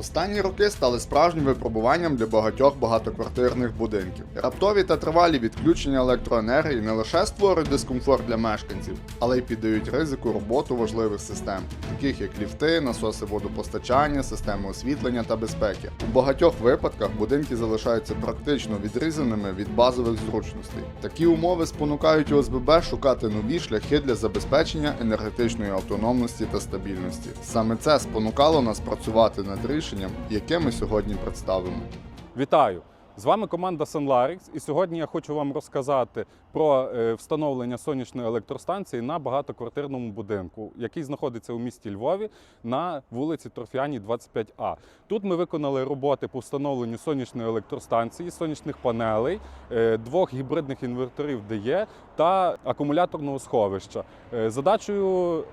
Останні роки стали справжнім випробуванням для багатьох багатоквартирних будинків. Раптові та тривалі відключення електроенергії не лише створюють дискомфорт для мешканців, але й піддають ризику роботу важливих систем, таких як ліфти, насоси водопостачання, системи освітлення та безпеки. У багатьох випадках будинки залишаються практично відрізаними від базових зручностей. Такі умови спонукають ОСББ шукати нові шляхи для забезпечення енергетичної автономності та стабільності. Саме це спонукало нас працювати над рішенням, яке ми сьогодні представимо. Вітаю! З вами команда Sunlarix і сьогодні я хочу вам розказати про е, встановлення сонячної електростанції на багатоквартирному будинку, який знаходиться у місті Львові на вулиці Торфяні 25А. Тут ми виконали роботи по встановленню сонячної електростанції, сонячних панелей, е, двох гібридних інверторів ДЕ та акумуляторного сховища. Е, Задачею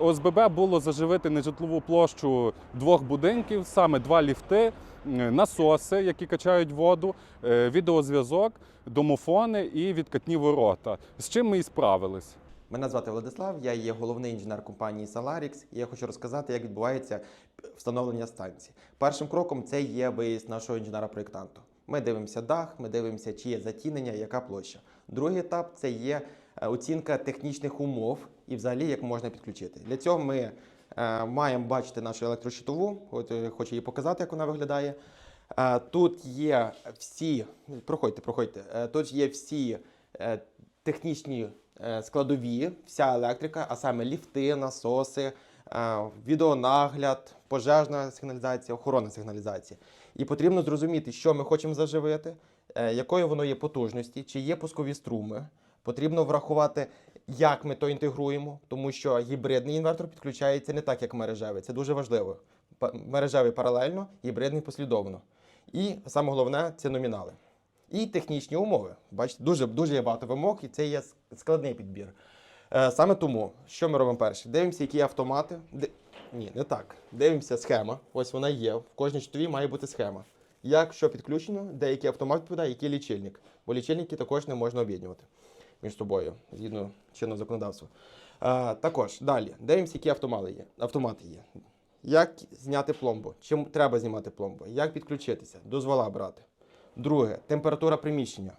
ОСББ було заживити нежитлову площу двох будинків, саме два ліфти, насоси, які качають воду, е, відеозв'язок, домофони і відкатні ворота. З чим ми і справились. Мене звати Владислав, я є головний інженер компанії Salarix, і я хочу розказати, як відбувається встановлення станції. Першим кроком це є виїзд нашого інженера-проєктанту. Ми дивимося дах, ми дивимося, чи є затінення, яка площа. Другий етап це є е, оцінка технічних умов і взагалі як можна підключити. Для цього ми е, маємо бачити нашу електрощитову. От е, хочу її показати, як вона виглядає. Е, Тут є всі, проходьте, проходьте. Тут є всі технічні складові, вся електрика, а саме ліфти, насоси, відеонагляд, пожежна сигналізація, охоронна сигналізація. І потрібно зрозуміти, що ми хочемо заживити, якою воно є потужності, чи є пускові струми. Потрібно врахувати, як ми то інтегруємо, тому що гібридний інвертор підключається не так, як мережевий. Це дуже важливо. Мережевий паралельно, гібридний послідовно. І саме головне це номінали. І технічні умови. Бачите, дуже, дуже багато вимог, і це є складний підбір. Е, саме тому, що ми робимо перше? Дивимося, які автомати. Ні, не так. Дивимося схема. Ось вона є. В кожній щитовій має бути схема. Як що підключено, де який автомат відповідає, який лічильник. Бо лічильники також не можна об'єднувати між собою, згідно чинного законодавства. Е, також далі дивимося, які автомати є. Автомати є. Як зняти пломбу? Чим треба знімати пломбу? Як підключитися? Дозвола брати. Друге, температура приміщення.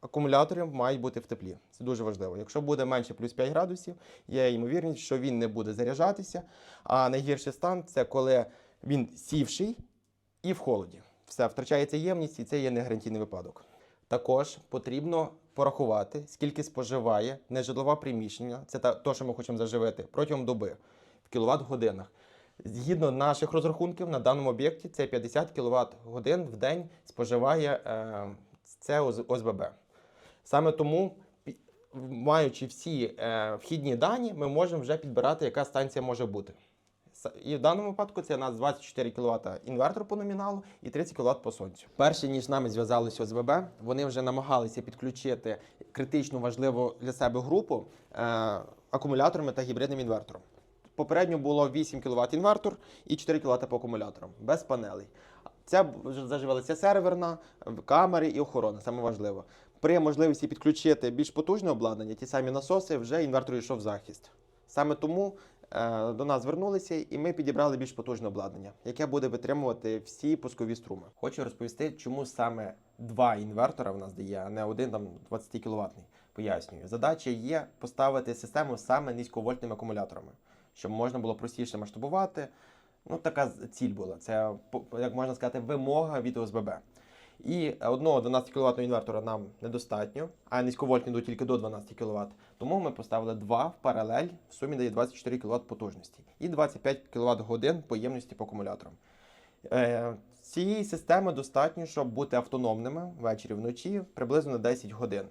Акумулятори мають бути в теплі. Це дуже важливо. Якщо буде менше плюс 5 градусів, є ймовірність, що він не буде заряджатися. А найгірший стан це коли він сівший і в холоді. Все, втрачається ємність, і це є не гарантійний випадок. Також потрібно порахувати, скільки споживає нежитлове приміщення, це то, що ми хочемо заживити, протягом доби в кіловат годинах. Згідно наших розрахунків, на даному об'єкті це 50 кВт годин в день споживає е, це ОСББ. Саме тому, маючи всі е, вхідні дані, ми можемо вже підбирати, яка станція може бути. І в даному випадку це у нас 24 кВт інвертор по номіналу і 30 кВт по сонцю. Перше, ніж нами зв'язалися ОСББ, вони вже намагалися підключити критично важливу для себе групу е, акумуляторами та гібридним інвертором. Попередньо було 8 кВт інвертор і 4 кВт по акумуляторам, без панелей. Це заживалася серверна, камери і охорона, саме важливо. При можливості підключити більш потужне обладнання, ті самі насоси, вже інвертор йшов в захист. Саме тому до нас звернулися, і ми підібрали більш потужне обладнання, яке буде витримувати всі пускові струми. Хочу розповісти, чому саме два інвертора в нас дає, а не один там 20 кВт. Пояснюю. Задача є поставити систему саме низьковольтними акумуляторами, щоб можна було простіше масштабувати. Ну, така ціль була. Це, як можна сказати, вимога від ОСББ. І одного 12 кВт інвертора нам недостатньо, а низьковольтні йдуть тільки до 12 кВт. Тому ми поставили два в паралель, в сумі дає 24 кВт потужності і 25 кВт годин поємності по акумуляторам. Е, цієї системи достатньо, щоб бути автономними ввечері вночі приблизно на 10 годин.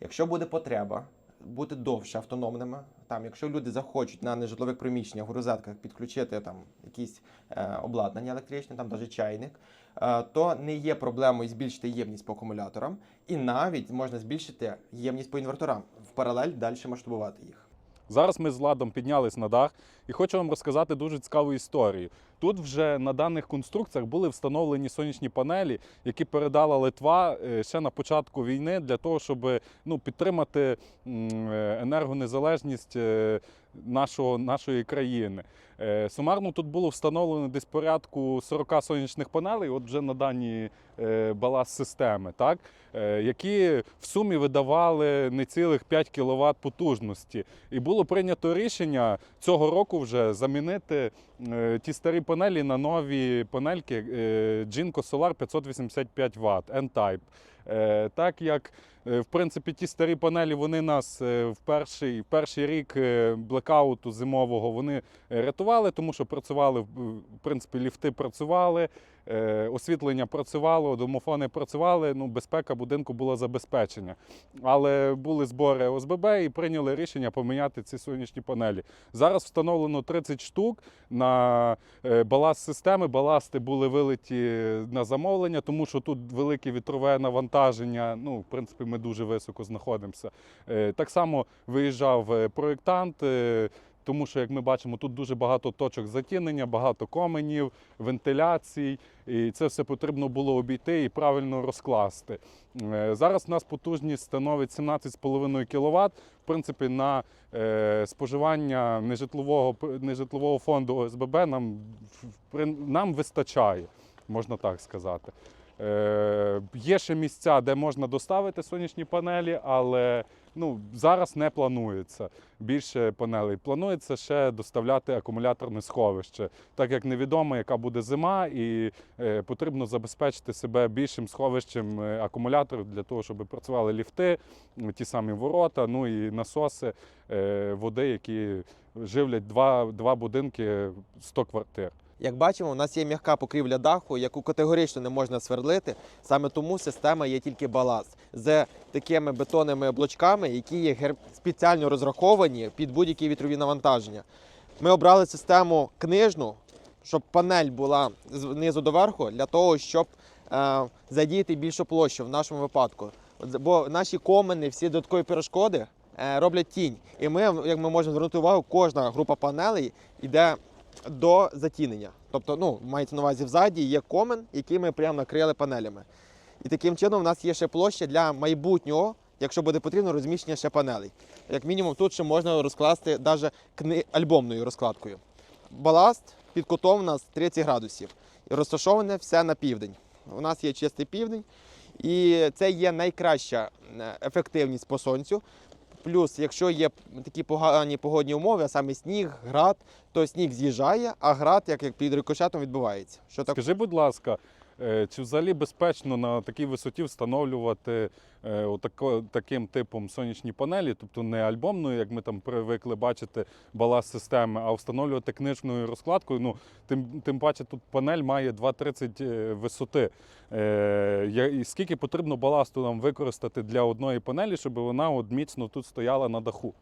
Якщо буде потреба бути довше автономними, там, якщо люди захочуть на нежитлових приміщеннях у розетках підключити там якісь е, обладнання електричне, там навіть чайник, е, то не є проблемою збільшити ємність по акумуляторам, і навіть можна збільшити ємність по інверторам в паралель далі масштабувати їх. Зараз ми з Владом піднялись на дах і хочу вам розказати дуже цікаву історію. Тут вже на даних конструкціях були встановлені сонячні панелі, які передала Литва е, ще на початку війни для того, щоб ну, підтримати е, енергонезалежність е, нашого, нашої країни. Е, Сумарно тут було встановлено десь порядку 40 сонячних панелей, от вже на дані е, баласт системи, так? е, які в сумі видавали не цілих 5 кВт потужності. І було прийнято рішення цього року вже замінити ті старі панелі на нові панельки Jinko Solar 585 Вт N-Type. Е, Так як е, в принципі ті старі панелі вони нас е, в перший, перший рік блекауту зимового вони рятували, тому що працювали в принципі ліфти працювали, освітлення працювало, домофони працювали. Ну, безпека будинку була забезпечена. Але були збори ОСББ і прийняли рішення поміняти ці сонячні панелі. Зараз встановлено 30 штук на е, баласт системи. Баласти були вилиті на замовлення, тому що тут велике вітрове навантаження. Ну, в принципі, ми дуже високо знаходимося. Е, Так само виїжджав е, проєктант. Тому що, як ми бачимо, тут дуже багато точок затінення, багато коменів, вентиляцій, і це все потрібно було обійти і правильно розкласти. Е, Зараз у нас потужність становить 17,5 кВт. В принципі, на е, споживання нежитлового, нежитлового фонду ОСББ нам, нам вистачає, можна так сказати. Е, є ще місця, де можна доставити сонячні панелі, але ну, зараз не планується більше панелей. Планується ще доставляти акумуляторне сховище, так як невідомо, яка буде зима, і е, потрібно забезпечити себе більшим сховищем е, акумуляторів для того, щоб працювали ліфти, ті самі ворота, ну і насоси води, які живлять два, два будинки 100 квартир. Як бачимо, у нас є м'яка покрівля даху, яку категорично не можна сверлити. Саме тому система є тільки баласт з такими бетонними блочками, які є спеціально розраховані під будь-які вітрові навантаження. Ми обрали систему книжну, щоб панель була знизу до верху, для того, щоб е, задіяти більшу площу в нашому випадку. Бо наші комини, всі додаткові перешкоди е, роблять тінь. І ми, як ми можемо звернути увагу, кожна група панелей йде до затінення. Тобто, ну, мається на увазі взаді є комен, який ми прямо накрили панелями. І таким чином у нас є ще площа для майбутнього, якщо буде потрібно, розміщення ще панелей. Як мінімум, тут ще можна розкласти навіть кни... альбомною розкладкою. Баласт під кутом у нас 30 градусів. Розташоване все на південь. У нас є чистий південь, і це є найкраща е, ефективність по сонцю. Плюс, якщо є такі погані погодні умови, а саме сніг, град, то сніг з'їжджає, а град, як, як під рикошетом, відбувається. Що так? Скажи, будь ласка, чи взагалі безпечно на такій висоті встановлювати е, отако, таким типом сонячні панелі, тобто не альбомною, як ми там привикли бачити баласт системи, а встановлювати книжною розкладкою. Ну, тим, тим паче тут панель має 2,30 е, висоти. Е, і скільки потрібно баласту нам використати для одної панелі, щоб вона от міцно тут стояла на даху?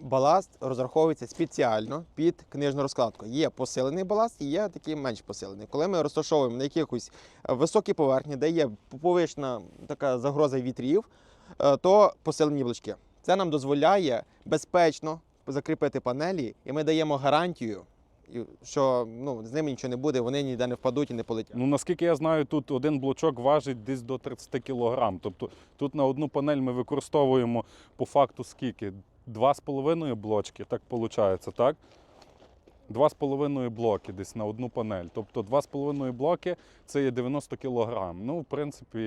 Баласт розраховується спеціально під книжну розкладку. Є посилений баласт і є такий менш посилений. Коли ми розташовуємо на якихось е, високій поверхні, де є повищена така загроза вітрів, е, то посилені блочки. Це нам дозволяє безпечно закріпити панелі, і ми даємо гарантію, що ну, з ними нічого не буде, вони ніде не впадуть і не полетять. Ну наскільки я знаю, тут один блочок важить десь до 30 кг. Тобто тут на одну панель ми використовуємо по факту скільки? Два з половиною блочки, так виходить, так? Два з половиною блоки десь на одну панель. Тобто два з половиною блоки це є 90 кг. Ну, в принципі,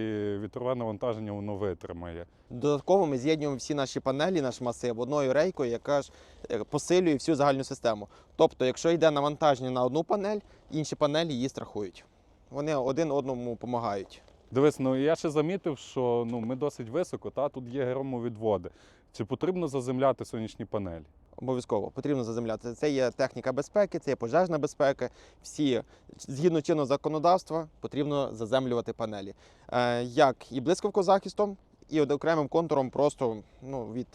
вітрове навантаження воно витримає. Додатково ми з'єднуємо всі наші панелі, наш масив одною рейкою, яка ж е, посилює всю загальну систему. Тобто, якщо йде навантаження на одну панель, інші панелі її страхують. Вони один одному допомагають. Дивись, ну я ще замітив, що ну, ми досить високо, та тут є громовідводи. Чи потрібно заземляти сонячні панелі? Обов'язково потрібно заземляти. Це є техніка безпеки, це є пожежна безпека. Всі згідно чинного законодавства потрібно заземлювати панелі. Е, як і блискавкозахистом, і окремим контуром просто ну, від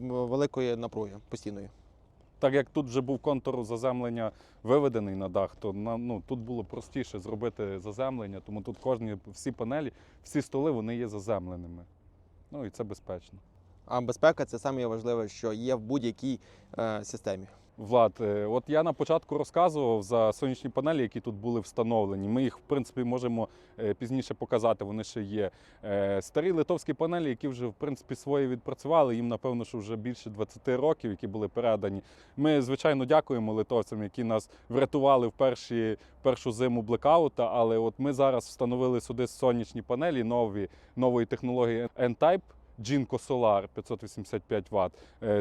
великої напруги постійної. Так як тут вже був контур заземлення виведений на дах, то ну, тут було простіше зробити заземлення, тому тут кожні всі панелі, всі столи вони є заземленими. Ну і це безпечно. А безпека це саме важливе, що є в будь-якій е, системі. Влад, е, от я на початку розказував за сонячні панелі, які тут були встановлені. Ми їх, в принципі, можемо е, пізніше показати. Вони ще є. Е, Старі литовські панелі, які вже в принципі свої відпрацювали. Їм напевно, що вже більше 20 років, які були передані. Ми звичайно дякуємо литовцям, які нас врятували в перші першу зиму блекаута. Але от ми зараз встановили сюди сонячні панелі нові нової технології N-Type. Jinko Solar 585 Вт.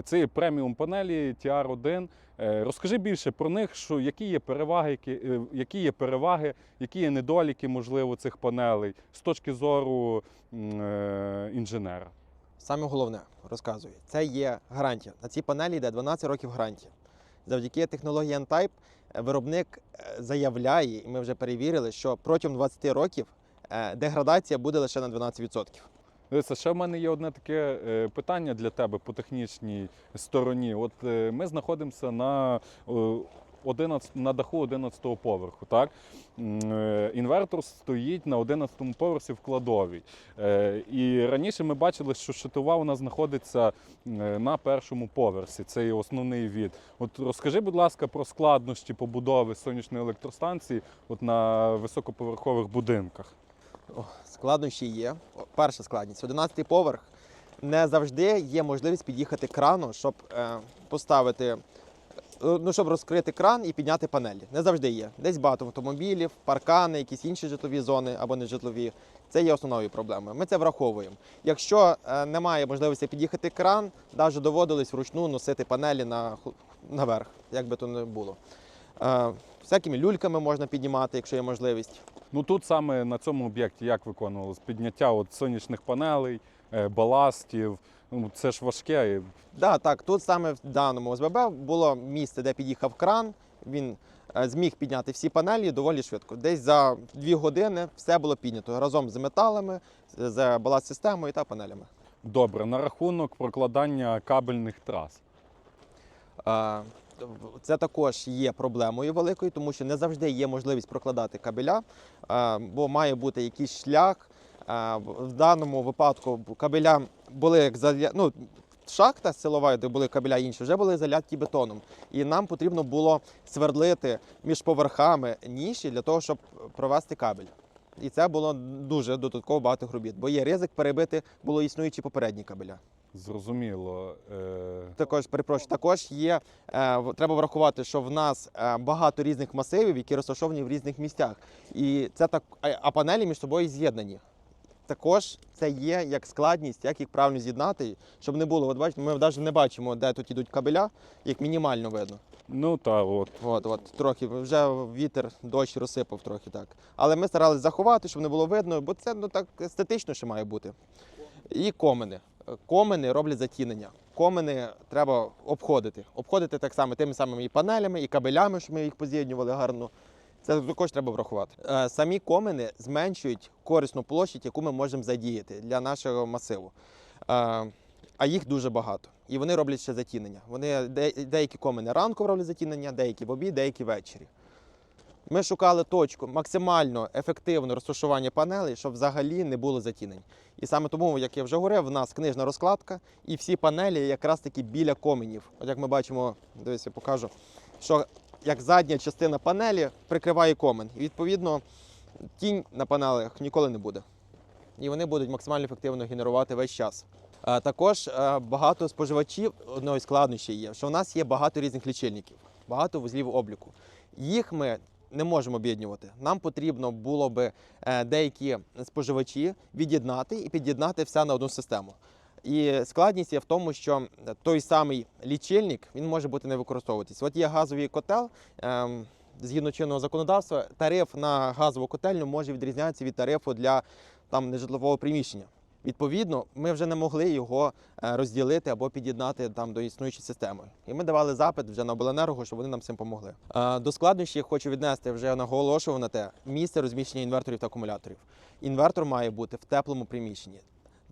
Це є преміум панелі TR1. Е, Розкажи більше про них, що які є переваги, які, е, які є переваги, які є недоліки, можливо, цих панелей з точки зору е, інженера. Саме головне розказую, це є гарантія. На цій панелі йде 12 років гарантія. Завдяки технології N-Type е, виробник заявляє, і ми вже перевірили, що протягом 20 років деградація буде лише на 12%. Дивися, ще в мене є одне таке е, питання для тебе по технічній стороні. От е, ми знаходимося на, е, 11, на даху 11-го поверху. Так? Е, Інвертор стоїть на 11-му поверсі в кладовій. Е, І раніше ми бачили, що щитова у нас знаходиться е, на першому поверсі. Це є основний від. От розкажи, будь ласка, про складнощі побудови сонячної електростанції от на високоповерхових будинках. Складнощі є. Перша складність 11 поверх. Не завжди є можливість під'їхати крану, щоб е, поставити, е, ну, щоб розкрити кран і підняти панелі. Не завжди є. Десь багато автомобілів, паркани, якісь інші житлові зони або нежитлові. Це є основною проблемою. Ми це враховуємо. Якщо е, немає можливості під'їхати кран, навіть доводилось вручну носити панелі на, наверх, як би то не було. Всякими люльками можна піднімати, якщо є можливість. Ну тут саме на цьому об'єкті як виконувалось підняття от сонячних панелей, е, баластів. Ну це ж важке. Да, так, тут саме в даному ОСББ було місце, де під'їхав кран. Він е, зміг підняти всі панелі доволі швидко. Десь за дві години все було піднято разом з металами, з- баласт-системою та панелями. Добре, на рахунок прокладання кабельних трас. Е, Це також є проблемою великою, тому що не завжди є можливість прокладати кабеля, е, бо має бути якийсь шлях. Е, в- даному випадку кабеля були як заля... ну, шахта силова, де були кабеля інші, вже були заляті бетоном. І нам потрібно було свердлити між поверхами ніші для того, щоб провести кабель. І це було дуже додатково багато робіт, бо є ризик перебити було існуючі попередні кабеля. Зрозуміло. Е, Також перепрошую, також є е, треба врахувати, що в нас е, багато різних масивів, які розташовані в різних місцях. І це так, а- а панелі між собою з'єднані. Також це є як складність, як їх правильно з'єднати, щоб не було. От бачите, ми навіть не бачимо, де тут ідуть кабеля, їх мінімально видно. ну та от. От, от, трохи вже вітер, дощ розсипав трохи так. Але ми старалися заховати, щоб не було видно, бо це ну так естетично ще має бути. І комини. Комини роблять затінення. Комини треба обходити. Обходити так само тими самими і панелями, і кабелями, щоб ми їх поз'єднували гарно. Це також треба врахувати. Е, Самі комини зменшують корисну площадь, яку ми можемо задіяти для нашого масиву. Е, А їх дуже багато. І вони роблять ще затінення. Вони деякі комини ранку роблять затінення, деякі в обід, деякі ввечері. Ми шукали точку максимально ефективне розташування панелей, щоб взагалі не було затінень. І саме тому, як я вже говорив, в нас книжна розкладка, і всі панелі якраз таки біля коменів. От як ми бачимо, дивись, я покажу, що як задня частина панелі прикриває комен. І відповідно тінь на панелях ніколи не буде. І вони будуть максимально ефективно генерувати весь час. Також багато споживачів одної складнощі є, що в нас є багато різних лічильників, багато вузлів обліку. Їх ми не можемо об'єднувати. Нам потрібно було би е, деякі споживачі від'єднати і під'єднати все на одну систему. І складність є в тому, що той самий лічильник він може бути не використовуватись. От є газовий котел. ем, Згідно чинного законодавства, тариф на газову котельню може відрізнятися від тарифу для там нежитлового приміщення. Відповідно, ми вже не могли його е, розділити або під'єднати там до існуючої системи. І ми давали запит вже на обленерго, щоб вони нам цим допомогли. Е, До складнощів хочу віднести вже наголошував на те місце розміщення інверторів та акумуляторів. Інвертор має бути в теплому приміщенні.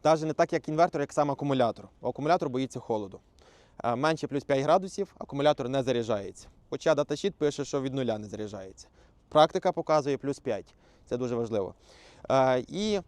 Навіть не так, як інвертор, як сам акумулятор. Акумулятор боїться холоду. Е, Менше плюс 5 градусів акумулятор не заряджається. Хоча даташіт пише, що від нуля не заряджається. Практика показує плюс 5. Це дуже важливо. І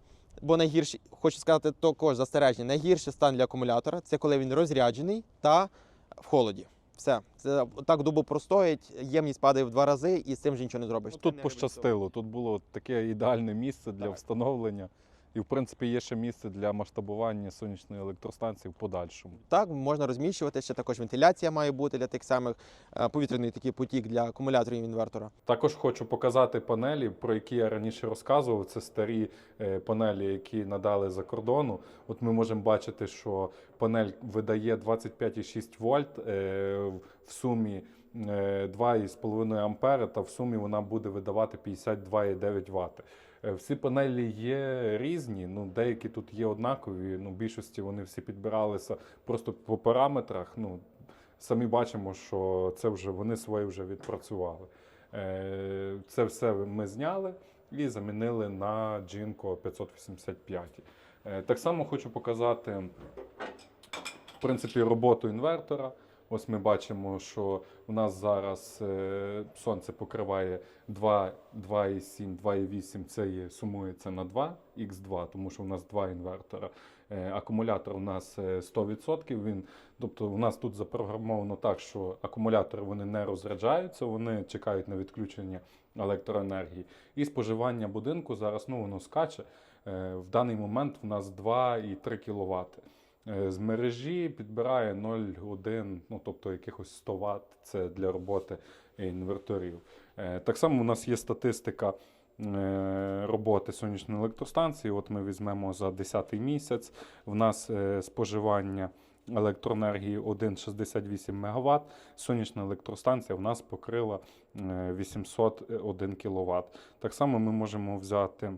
бо найгірший, хочу сказати, також застереження, найгірший стан для акумулятора це коли він розряджений та в холоді. Все, це так дубу простоїть, ємність падає в два рази, і з цим вже нічого не зробиш. Тут пощастило. Тут було таке ідеальне місце для Так. встановлення. І, в принципі, є ще місце для масштабування сонячної електростанції в подальшому. Так, можна розміщувати, ще також вентиляція має бути для тих самих е, повітряний такий потік для акумуляторів інвертора. Також хочу показати панелі, про які я раніше розказував. Це старі е, панелі, які надали за кордону. От ми можемо бачити, що панель видає 25,6 вольт е, в сумі. е, 2,5 ампери, та в сумі вона буде видавати 52,9 Вт. Е, Всі панелі є різні, ну деякі тут є однакові. Ну, в більшості вони всі підбиралися просто по параметрах. Ну, самі бачимо, що це вже вони своє вже відпрацювали. Е, Це все ми зняли і замінили на Jinko 585. Е, Так само хочу показати в принципі, роботу інвертора. Ось ми бачимо, що у нас зараз е, сонце покриває 2, 2,7, 2,8, це є, сумується на 2, Х2, тому що у нас два інвертора. Е, акумулятор у нас е, 100%. Він, тобто у нас тут запрограмовано так, що акумулятори вони не розряджаються, вони чекають на відключення електроенергії. І споживання будинку зараз ну, воно скаче. Е, В даний момент у нас 2,3 кВт. Е, З мережі підбирає 0,1, ну тобто якихось 100 Вт, це для роботи інверторів. Е, Так само у нас є статистика е, роботи сонячної електростанції. От ми візьмемо за 10 місяць. В нас споживання електроенергії 1,68 МВт. Сонячна електростанція в нас покрила е, 801 кВт. Так само ми можемо взяти.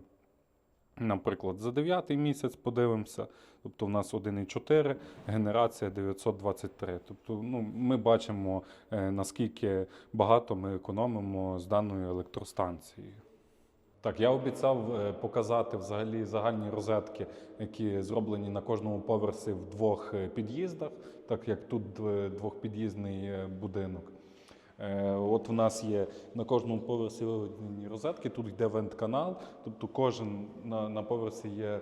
Наприклад, за 9 місяць подивимося, тобто в нас 1,4, генерація 923. Тобто ну, ми бачимо, е, наскільки багато ми економимо з даною електростанцією. Так, я обіцяв е, показати взагалі загальні розетки, які зроблені на кожному поверсі в двох е, під'їздах, так як тут двохпід'їзний будинок. Е, От у нас є на кожному поверсі виведені розетки, тут йде вент-канал, тобто кожен на, на поверсі є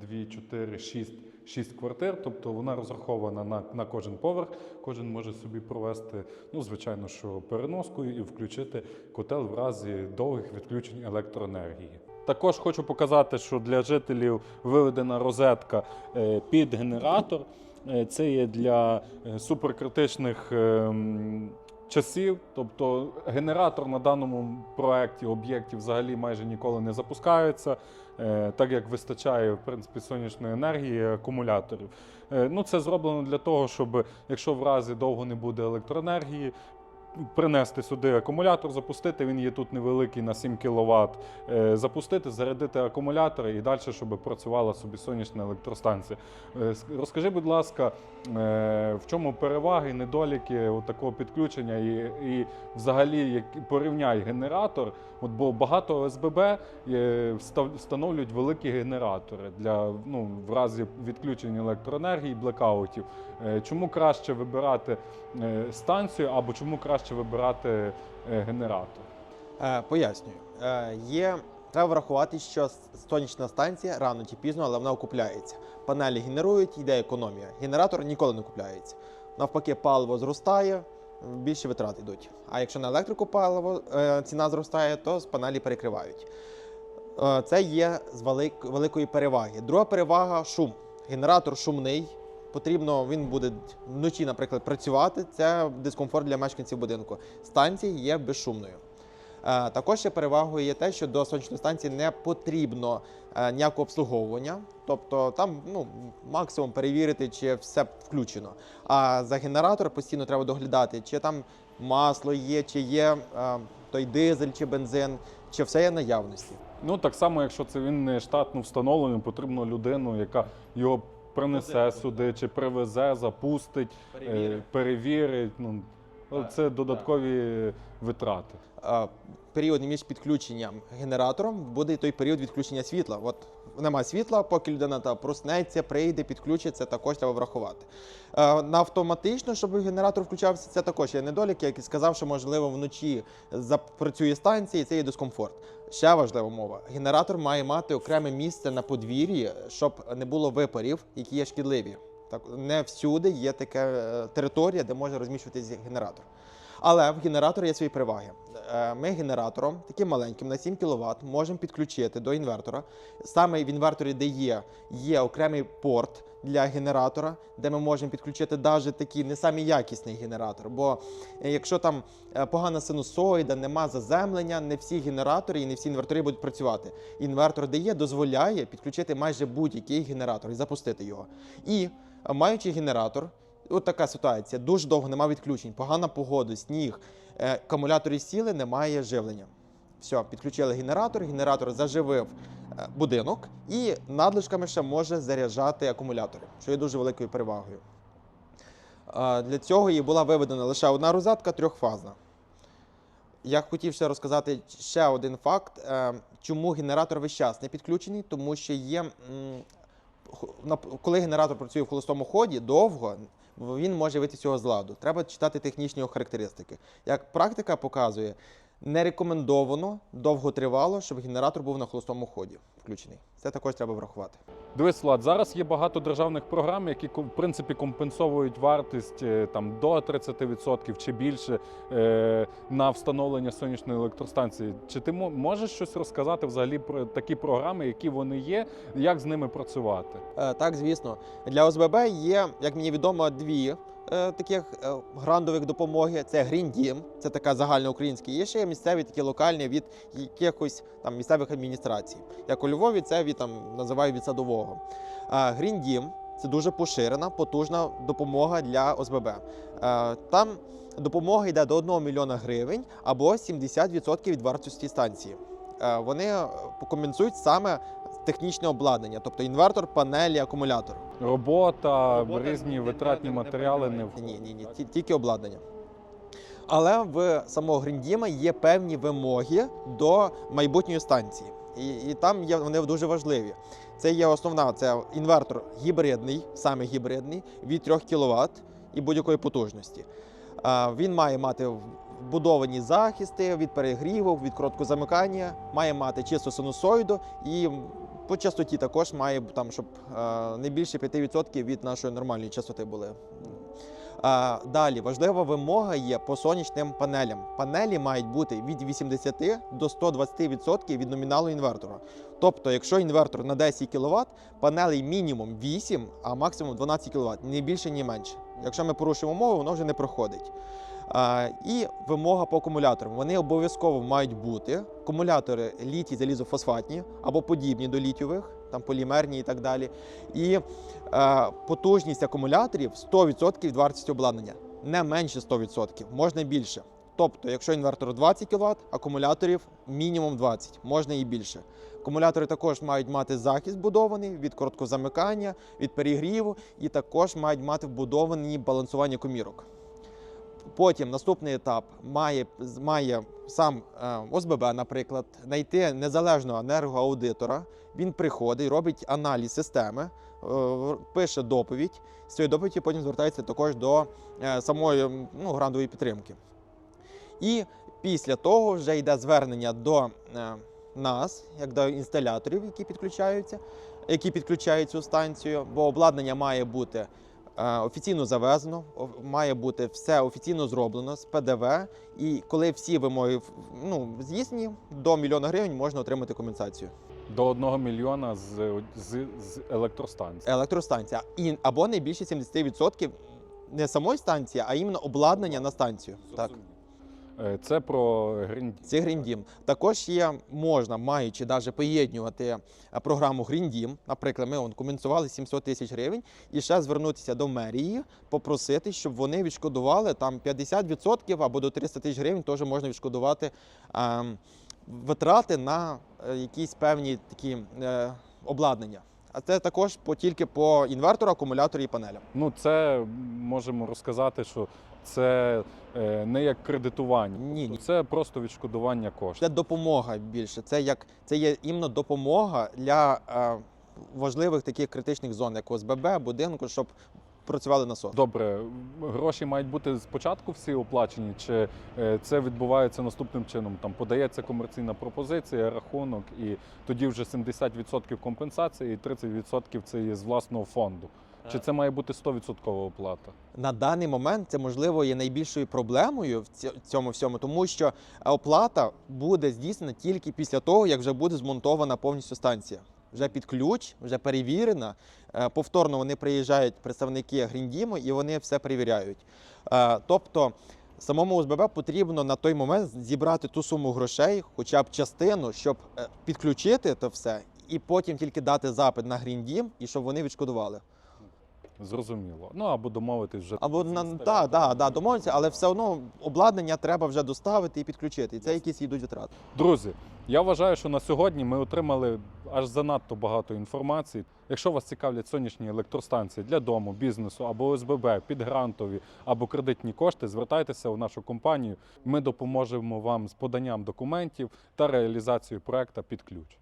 2, 4, 6, 6 квартир, тобто вона розрахована на, на кожен поверх. Кожен може собі провести, ну, звичайно, що переноску і включити котел в разі довгих відключень електроенергії. Також хочу показати, що для жителів виведена розетка е, під генератор. Е, Це є для суперкритичних ем, часів. Тобто генератор на даному проєкті об'єктів взагалі майже ніколи не запускається, е, так як вистачає в принципі сонячної енергії акумуляторів. Е, Ну, це зроблено для того, щоб якщо в разі довго не буде електроенергії. Принести сюди акумулятор, запустити, він є тут невеликий на 7 кВт, запустити, зарядити акумулятори і далі, щоб працювала собі сонячна електростанція. Е, Розкажи, будь ласка, е, в чому переваги, недоліки такого підключення і, і взагалі як, порівняй генератор, от, бо багато ОСББ е, встановлюють великі генератори для ну, в разі відключення електроенергії, блекаутів. Е, Чому краще вибирати е, станцію або чому краще вибирати е, генератор? Е, пояснюю. Е, є, треба врахувати, що сонячна станція рано чи пізно, але вона окупляється. Панелі генерують, йде економія. Генератор ніколи не купляється. Навпаки, паливо зростає, більше витрат йдуть. А якщо на електрику паливо ціна зростає, то з панелі перекривають. Це є з великої переваги. Друга перевага шум. Генератор шумний. Потрібно, він буде вночі, наприклад, працювати. Це дискомфорт для мешканців будинку. Станція є безшумною. Е, Також ще перевагою є те, що до сонячної станції не потрібно е, ніякого обслуговування, тобто там ну, максимум перевірити, чи все включено. А за генератор постійно треба доглядати, чи там масло є, чи є е, той дизель чи бензин, чи все є наявності. Ну так само, якщо це він не штатно встановлений, потрібно людину, яка його принесе сюди, чи привезе, запустить, перевірить. перевірить. Ну, це додаткові витрати. Е, Період між підключенням генератором буде той період відключення світла. От нема світла, поки людина та проснеться, прийде, підключиться, також треба врахувати. Е, На автоматично, щоб генератор включався, це також є недолік, як і сказав, що можливо вночі запрацює станція, і це є дискомфорт. Ще важлива мова: генератор має мати окреме місце на подвір'ї, щоб не було випарів, які є шкідливі. Так, не всюди є така е, територія, де може розміщуватися генератор. Але в генератора є свої переваги. Е, Ми генератором, таким маленьким на 7 кВт, можемо підключити до інвертора. Саме в інверторі, де є, є окремий порт для генератора, де ми можемо підключити навіть такий не самий якісний генератор. Бо е, якщо там е, погана синусоїда, нема заземлення, не всі генератори і не всі інвертори будуть працювати. Інвертор, де є, дозволяє підключити майже будь-який генератор і запустити його. І маючи генератор, от така ситуація: дуже довго немає відключень, погана погода, сніг, е, акумулятори сіли, немає живлення. Все, підключили генератор, генератор заживив е, будинок і надлишками ще може заряджати акумулятори, що є дуже великою перевагою. Е, Для цього і була виведена лише одна розетка трьохфазна. Я хотів ще розказати ще один факт, чому генератор весь час не підключений, тому що є, коли генератор працює в холостому ході довго, він може вийти з цього з ладу. Треба читати технічні характеристики. Як практика показує, не рекомендовано довготривало, щоб генератор був на холостому ході включений. Це також треба врахувати. Дивись, Влад, зараз є багато державних програм, які в принципі компенсовують вартість е, там до 30% чи більше е, на встановлення сонячної електростанції. Чи ти мо- можеш щось розказати взагалі про такі програми, які вони є, як з ними працювати? Е, Так, звісно. Для ОСББ є, як мені відомо, дві таких е, грандових допомоги. Це Dім, це така загальноукраїнська. Є ще місцеві такі локальні від якихось там місцевих адміністрацій. Як у Львові, це від там називають від садового. Dім це дуже поширена, потужна допомога для ОСББ. Е, Там допомога йде до 1 мільйона гривень або 70% від вартості станції. Е, Вони е, компенсують саме технічне обладнання, тобто інвертор, панелі, акумулятор. Робота, Робота різні не- витратні не- не матеріали не перебиває. Ні, ні, ні, ті- тільки обладнання. Але в самого Гріндіма є певні вимоги до майбутньої станції. І, і там є вони дуже важливі. Це є основна, це інвертор гібридний, саме гібридний, від 3 кВт і будь-якої потужності. А, Він має мати вбудовані захисти від перегріву, від короткого замикання, має мати чисту синусоїду і по частоті також має там, щоб е, не більше 5% від нашої нормальної частоти були. Далі важлива вимога є по сонячним панелям. Панелі мають бути від 80 до 120% від номіналу інвертора. Тобто, якщо інвертор на 10 кВт, панелей мінімум 8, а максимум 12 кВт, ні більше, ні менше. Якщо ми порушимо умови, воно вже не проходить. І вимога по акумуляторам. Вони обов'язково мають бути. Акумулятори літій залізофосфатні або подібні до літіових, там полімерні і так далі. І е, потужність акумуляторів 100% від вартості обладнання, не менше 100%, можна більше. Тобто, якщо інвертор 20 кВт, акумуляторів мінімум 20, можна і більше. Акумулятори також мають мати захист вбудований від короткого замикання, від перегріву, і також мають мати вбудовані балансування комірок. Потім наступний етап має, має сам е, ОСББ, наприклад, знайти незалежного енергоаудитора. Він приходить, робить аналіз системи, е, пише доповідь. З цієї доповіді потім звертається також до е, самої ну, грандової підтримки. І після того вже йде звернення до нас, як до інсталяторів, які підключаються, які підключають цю станцію, бо обладнання має бути офіційно завезено, має бути все офіційно зроблено з ПДВ. І коли всі вимоги ну, з'їсні, до мільйона гривень можна отримати компенсацію. до 1 мільйона з, з, з електростанцій. Електростанція і або не більше 70% не самої станції, а іменно обладнання на станцію. Так. Е, Це про Green Це Гріндім. Також є можна, маючи навіть поєднувати е, програму Гріндім. Наприклад, ми он компенсували 700 тисяч гривень, і ще звернутися до мерії, попросити, щоб вони відшкодували там 50% або до 300 тисяч гривень. Теж можна відшкодувати ем, витрати на е, якісь певні такі е, обладнання. А це також по тільки по інвертору, акумулятору і панелям. Ну, це можемо розказати, що це е, не як кредитування. Ні, ні. Це просто відшкодування коштів. Це допомога більше. Це як це є іменно допомога для е, важливих таких критичних зон, як ОСББ, будинку, щоб працювали насос. Добре, гроші мають бути спочатку всі оплачені, чи е, це відбувається наступним чином? Там подається комерційна пропозиція, рахунок, і тоді вже 70% компенсації, і 30% це є з власного фонду. Чи це має бути 100% оплата? На даний момент це можливо є найбільшою проблемою в цьому всьому, тому що оплата буде здійснена тільки після того, як вже буде змонтована повністю станція. Вже під ключ, вже перевірена. Е, Повторно вони приїжджають представники Гріндіму і вони все перевіряють. Е, Тобто самому ОСББ потрібно на той момент зібрати ту суму грошей, хоча б частину, щоб е, підключити це все, і потім тільки дати запит на Гріндім і щоб вони відшкодували. Зрозуміло. Ну або домовитись вже. Або на да, да, да, домовитися, але все одно обладнання треба вже доставити і підключити. І це якісь йдуть витрати. Друзі, я вважаю, що на сьогодні ми отримали аж занадто багато інформації. Якщо вас цікавлять сонячні електростанції для дому, бізнесу або ОСББ, підгрантові або кредитні кошти, звертайтеся у нашу компанію. Ми допоможемо вам з поданням документів та реалізацією проекту під ключ.